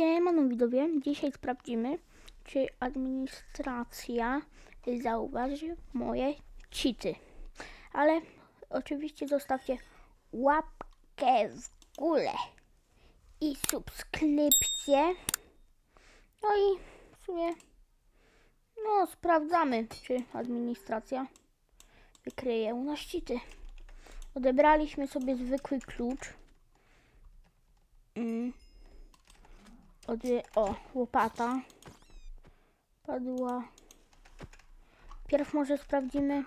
Siemano widzowie, dzisiaj sprawdzimy, czy administracja zauważy moje cheaty. Ale oczywiście zostawcie łapkę w górę i subskrypcję. No i w sumie, no sprawdzamy, czy administracja wykryje u nas cheaty. Odebraliśmy sobie zwykły klucz. Mm. O, łopata. Padła. Pierw może sprawdzimy.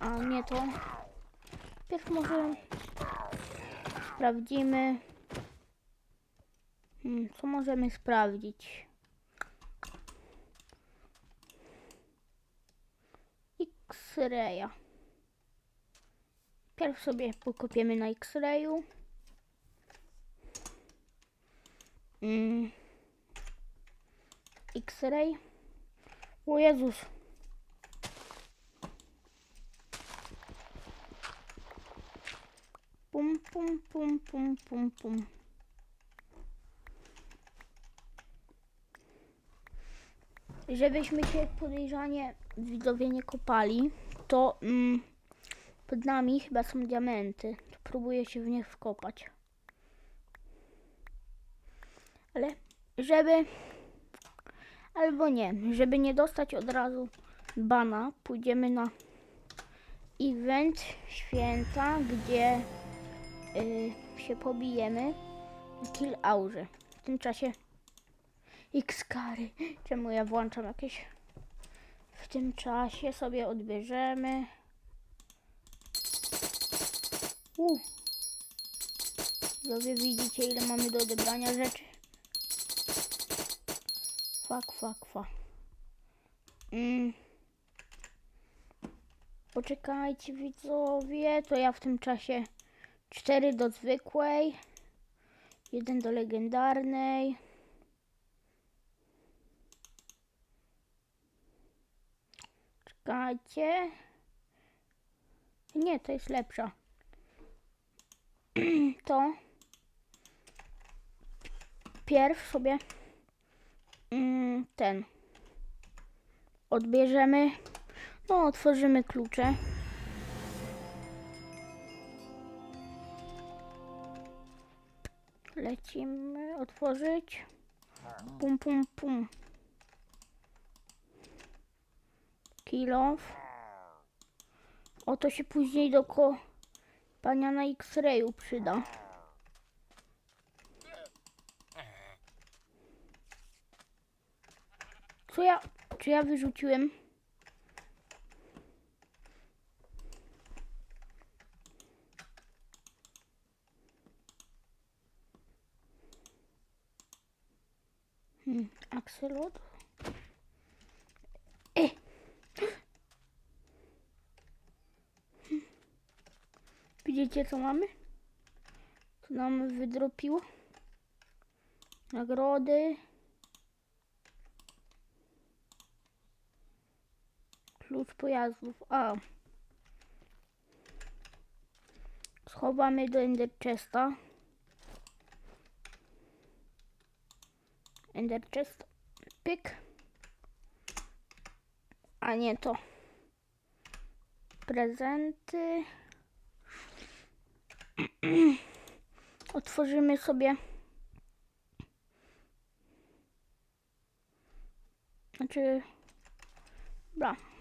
A nie to. Pierw może sprawdzimy. Hmm, co możemy sprawdzić? X-raya. Pierw sobie pokopiemy na X-rayu. Mm. X-ray. O Jezus. Pum, pum, pum, pum, pum, pum. Żebyśmy się podejrzanie widzowie nie kopali, to mm, pod nami chyba są diamenty. Próbuję się w nich wkopać. Ale żeby albo nie, żeby nie dostać od razu bana, pójdziemy na event święta, gdzie y, się pobijemy kill aurze. W tym czasie x kary. Czemu ja włączam jakieś w tym czasie sobie odbierzemy. U. Widzowie, widzicie ile mamy do odebrania rzeczy. Fuck, fuck, fuck. Mm. Poczekajcie widzowie, to ja w tym czasie 4 do zwykłej, 1 do legendarnej. Czekajcie. Nie, to jest lepsza. to pierw sobie ten odbierzemy. No, otworzymy klucze. Lecimy otworzyć. Pum, pum, pum. Kilof. Oto się później do kopania na X-rayu przyda. Co ja, czy ja wyrzuciłem? Hmm, akselot? E! Widzicie co mamy? Co nam wydropiło? Nagrody. Klucz pojazdów. A. Schowamy do Ender Chesta. Ender Chest. Pyk. A nie to. Prezenty. Otworzymy sobie. Znaczy. Dobra.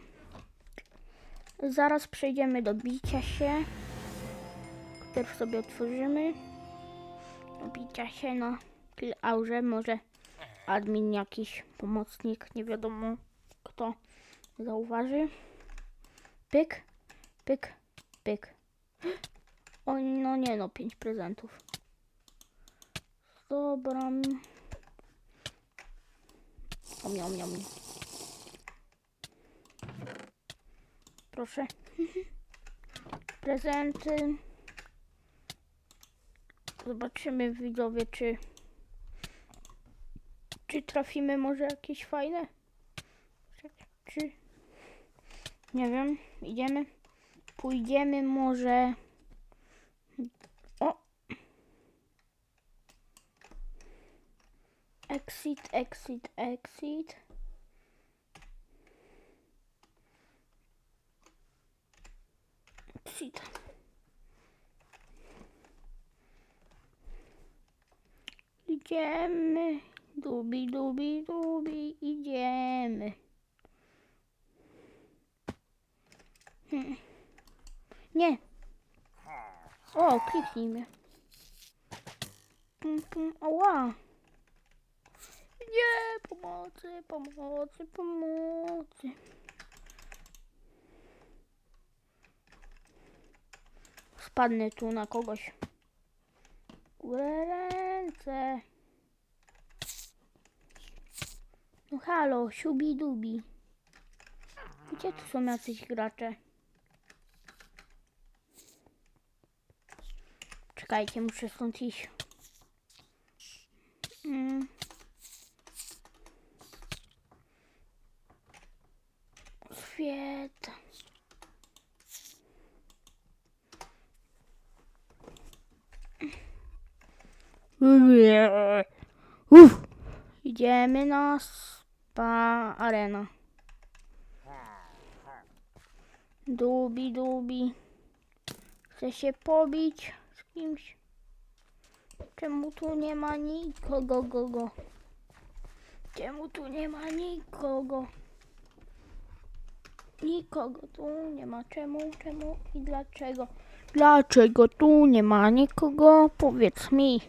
Zaraz przejdziemy do bicia się. Pierw sobie otworzymy. Do bicia się na kill aurze. Może admin jakiś pomocnik, nie wiadomo kto zauważy. Pyk, pyk, pyk. O, no nie no, pięć prezentów. Dobra. O, miał, miał, Proszę. Prezenty. Zobaczymy widzowie, czy czy trafimy może jakieś fajne? Czy nie wiem, idziemy. Pójdziemy może o Exit, exit, exit. Idziemy. Dubi, dubi, dubi, idziemy. Hmm. Nie. O, kliknij mnie. Pum, pum, ała. Nie, pomocy, pomocy, pomocy. Spadnę tu na kogoś. Górę ręce. No halo, siubi dubi. Gdzie tu są jacyś gracze? Czekajcie, muszę stąd iść. Idziemy na spa arena. Dubi, dubi. Chcę się pobić z kimś. Czemu tu nie ma nikogo, go, go? Czemu tu nie ma nikogo? Nikogo tu nie ma. Czemu, czemu i dlaczego? Dlaczego tu nie ma nikogo? Powiedz mi.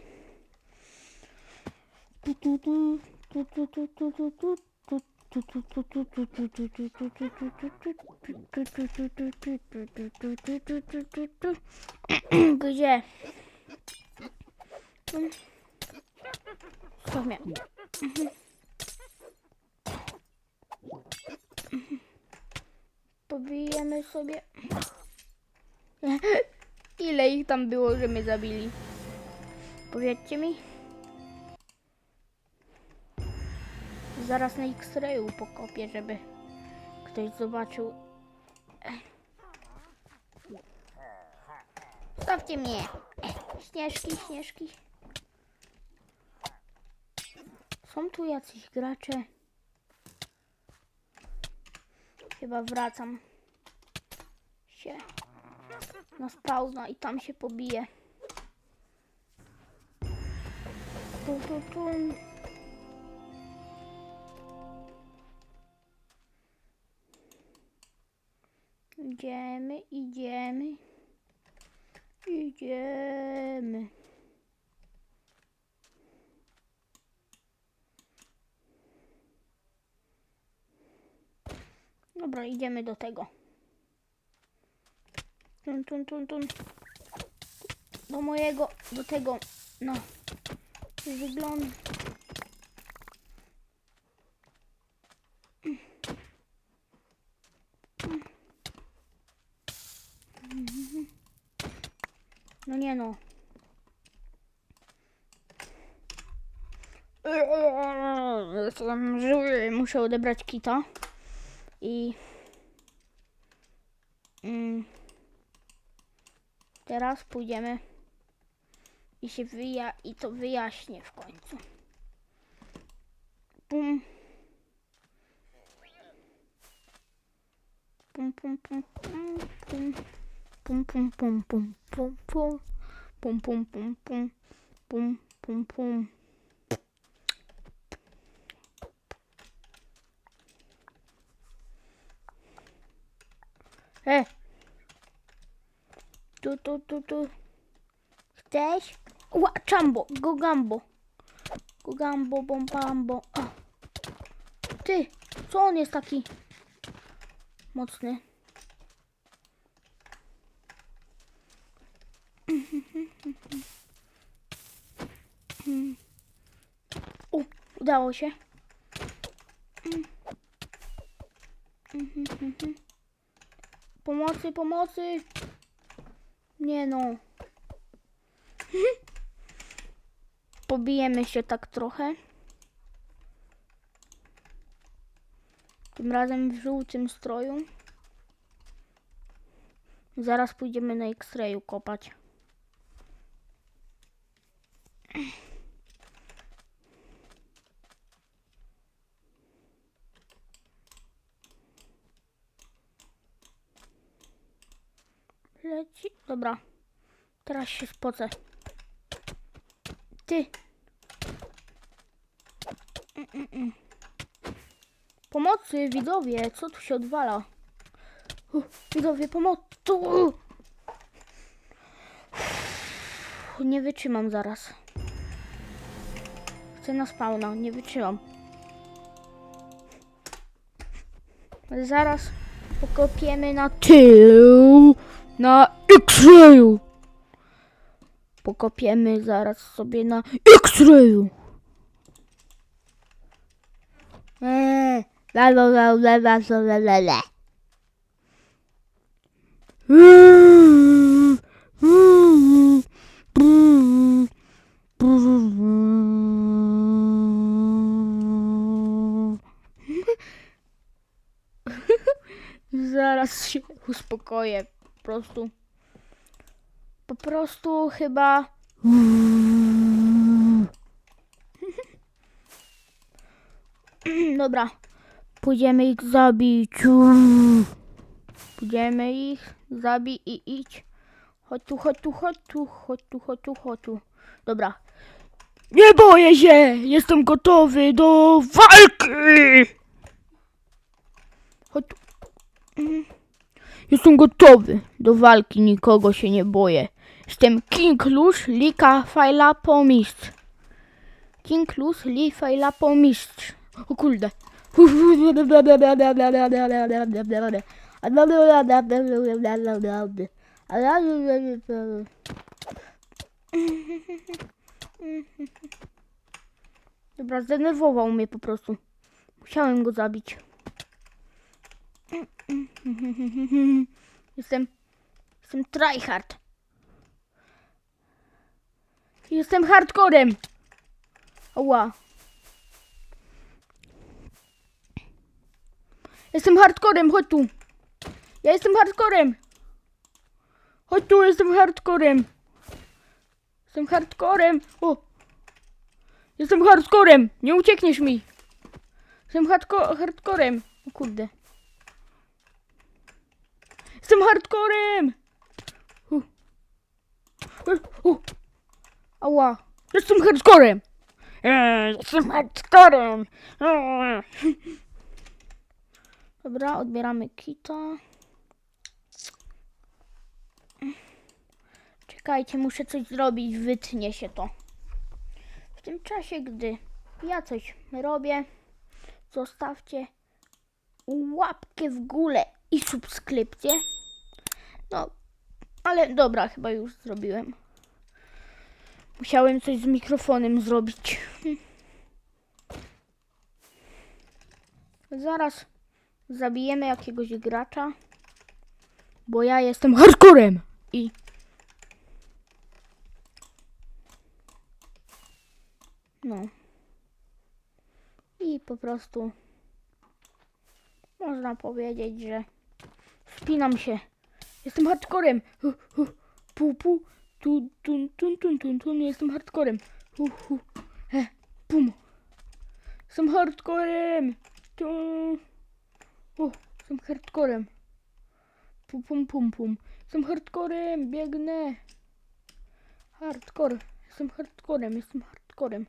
Tu, tu, tu, gdzie? Słuchaj mnie. Pobijemy sobie. Ile ich tam było, że mnie zabili? Powiedzcie mi. Zaraz na X-rayu pokopię, żeby ktoś zobaczył. Stawcie mnie. Śnieżki, śnieżki. Są tu jacyś gracze. Chyba wracam się na spawna i tam się pobiję. Tu, tu, tu. Idziemy, idziemy. Idziemy. Dobra, idziemy do tego. Tun, tun, tun, tun. Do mojego, do tego, no. Wygląda. No nie no. Jestem. Muszę odebrać kita. I... Mm, teraz pójdziemy i się wyja... i to wyjaśnię w końcu. Pum, pum, pum, pum. Pum, pum, pum, pum, pum, pum. Pum, pum, pum, pum. Pum, pum, pum. E! Tu, tu, tu, tu. Chcesz? Ła, czambo, gogambo. Gogambo, bombambo. O. Ty, co on jest taki mocny? U, udało się. Pomocy, pomocy. Nie no. Pobijemy się tak trochę. Tym razem w żółtym stroju. Zaraz pójdziemy na X-rayu kopać. Dobra. Teraz się spocę. Ty. Mm, mm. Pomocy, widzowie, co tu się odwala? Uh, widzowie, pomocy. Nie wytrzymam zaraz. Chcę na spawna, nie wytrzymam. Zaraz pokopiemy na tył. Na X-rayu. Pokopiemy zaraz sobie na X-rayu. Eee, la la la la la la la la la. Zaraz się uspokoję. Po prostu. Prostu chyba. Dobra. Pójdziemy ich zabić. Pójdziemy ich zabić i idź. Chodź tu, chodź tu, chodź tu, chodź tu, chodź tu, chodź tu. Dobra. Nie boję się! Jestem gotowy do walki! Chodź tu. Jestem gotowy do walki, nikogo się nie boję. Jestem King Lush, Lika Fajla Pomistrz. King Lush, Li Fajla Pomistrz. O kurde. Dobra, zdenerwował mnie po prostu. Musiałem go zabić. Jestem. Jestem tryhard. Jestem hardcorem. Ała. Jestem hardcorem, chodź tu. Ja jestem hardcorem. Chodź tu, jestem hardcorem. Jestem hardcorem. O. Jestem hardcorem. Nie uciekniesz mi. Jestem hardcorem. O kurde. Jestem hardcorem! U. U. U. Ała. Jestem hardcorem! Eee, Jestem hardcorem! Eee. Dobra, odbieramy kita. Czekajcie, muszę coś zrobić, wytnie się to. W tym czasie, gdy ja coś robię, zostawcie łapkę w górę i subskrypcję. No, ale dobra, chyba już zrobiłem. Musiałem coś z mikrofonem zrobić. Zaraz zabijemy jakiegoś gracza, bo ja jestem hardcorem i no i po prostu można powiedzieć, że spinam się. Jestem hardcorem. Pu, pu, tu, tun, tun, tun, tun, tun. Jestem hardcorem. Hu, hu, he, pum. Jestem hardcorem. Tu. O, jestem hardcorem. Pum, pum, pum, pum. Jestem hardcorem. Biegnę. Hardcore. Jestem hardcorem. Jestem hardcorem.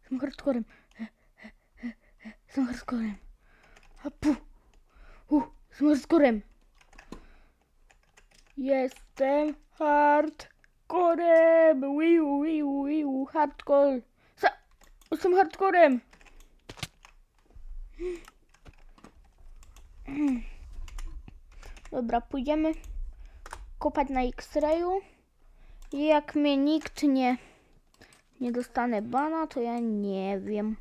Jestem hardcorem. He, he, he. Jestem hardcorem. A pu. Uh, jestem hardcorem. Jestem hardcorem. Wiu, wiu, wiu, hardcore. Sa jestem hardcorem. Dobra, pójdziemy kopać na X-rayu. Jak mnie nikt nie, nie dostanie bana, to ja nie wiem.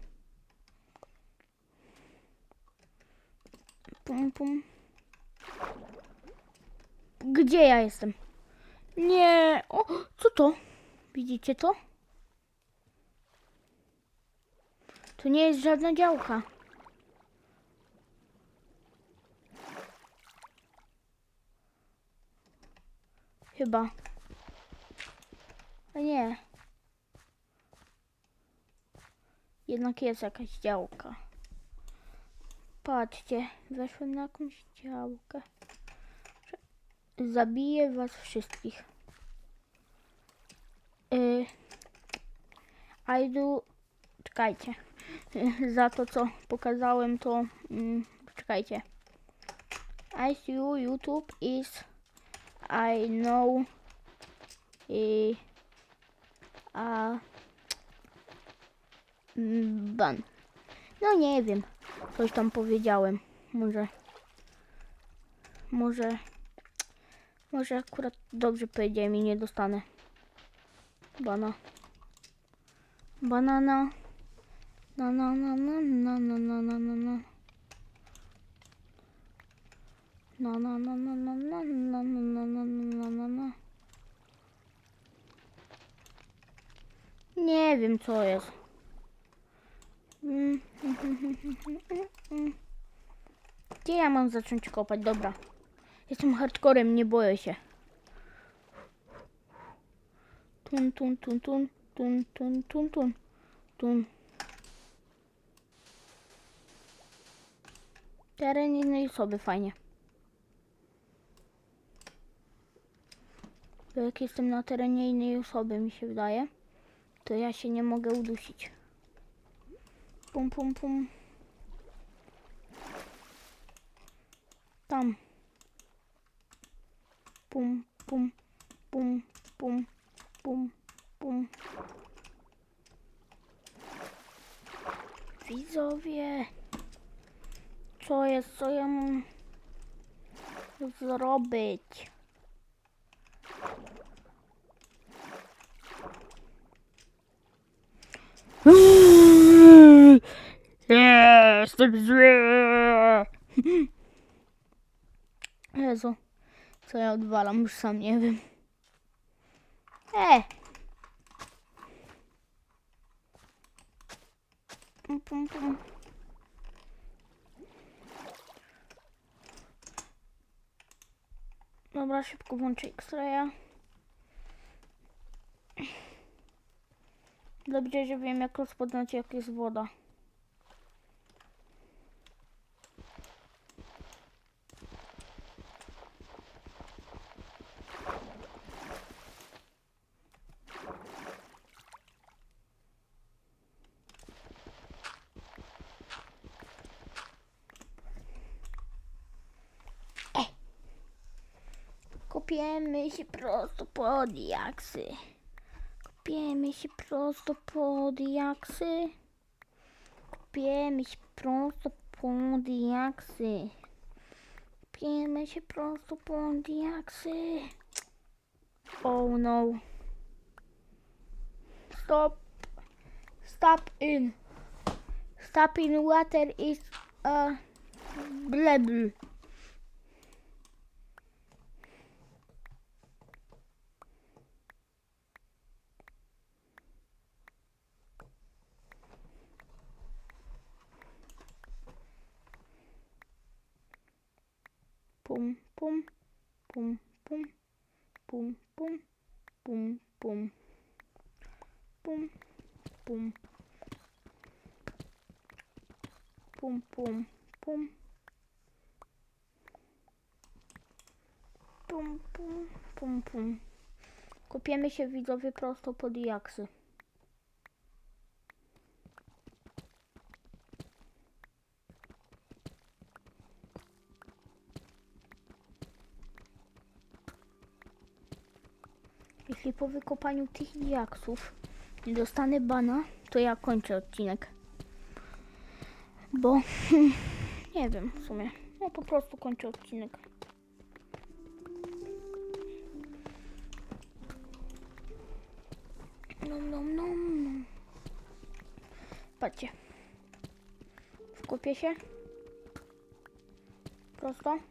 Pum, pum. Gdzie ja jestem? Nie. O, co to? Widzicie to? To nie jest żadna działka. Chyba. A nie. Jednak jest jakaś działka. Patrzcie, weszłem na jakąś działkę. Zabiję was wszystkich. Y, I do... Czekajcie. Y, Za to, co pokazałem, to... Mm, czekajcie. I see you, YouTube is... I know... Y, a... mm, Ban. No nie wiem. Coś tam powiedziałem. Może... Może... Może akurat dobrze powiedziałem i nie dostanę. Bana. Banana. Na na na na na na na na na na. Na na na na na na na na na na na na na. Nie wiem co jest. Mm. Gdzie ja mam zacząć kopać? Dobra. Jestem hardcorem, nie boję się. Tun, tun, tun, tun, tun, tun, tun, tun, tun. Teren innej osoby, fajnie. Bo jak jestem na terenie innej osoby, mi się wydaje, to ja się nie mogę udusić. Pum, pum, pum. Tam. Pum, pum, pum, pum, pum, pum. Widzowie. Co jest, co ja mam zrobić? Jestem zły. Jezu, co ja odwalam, już sam nie wiem. E! Pum, pum, pum. Dobra, szybko włączę X-raya. Dobrze, że wiem jak rozpoznać jak jest woda. Kopiemy się prosto pod jaksy. Kopiemy się prosto pod jaksy. Kopiemy się prosto pod jaksy. Kopiemy się prosto pod jaksy. Oh no. Stop. Stop in. Stop in water is a blebl. Pum pum pum pum pum pum pum pum pum pum pum pum pum pum pum pum pum się widzowie prosto pod jaksy. Jeśli po wykopaniu tych diaksów nie dostanę bana, to ja kończę odcinek. Bo nie wiem w sumie. No po prostu kończę odcinek. Nom, nom, nom, nom. Patrzcie. Wkupię się. Prosto.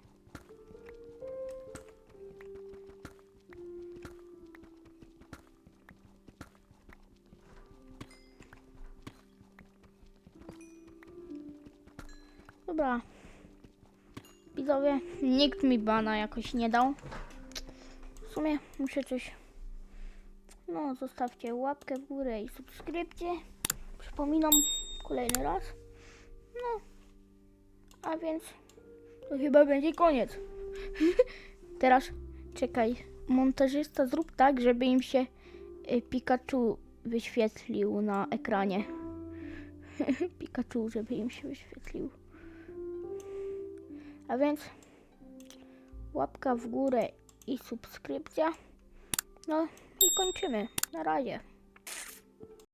Nikt mi bana jakoś nie dał. W sumie muszę coś... No, zostawcie łapkę w górę i subskrypcję. Przypominam kolejny raz. No, a więc to chyba będzie koniec. Teraz Czekaj, montażysta, zrób tak, żeby im się y, Pikachu wyświetlił na ekranie. Pikachu, żeby im się wyświetlił. A więc łapka w górę i subskrypcja. No i kończymy. Na razie.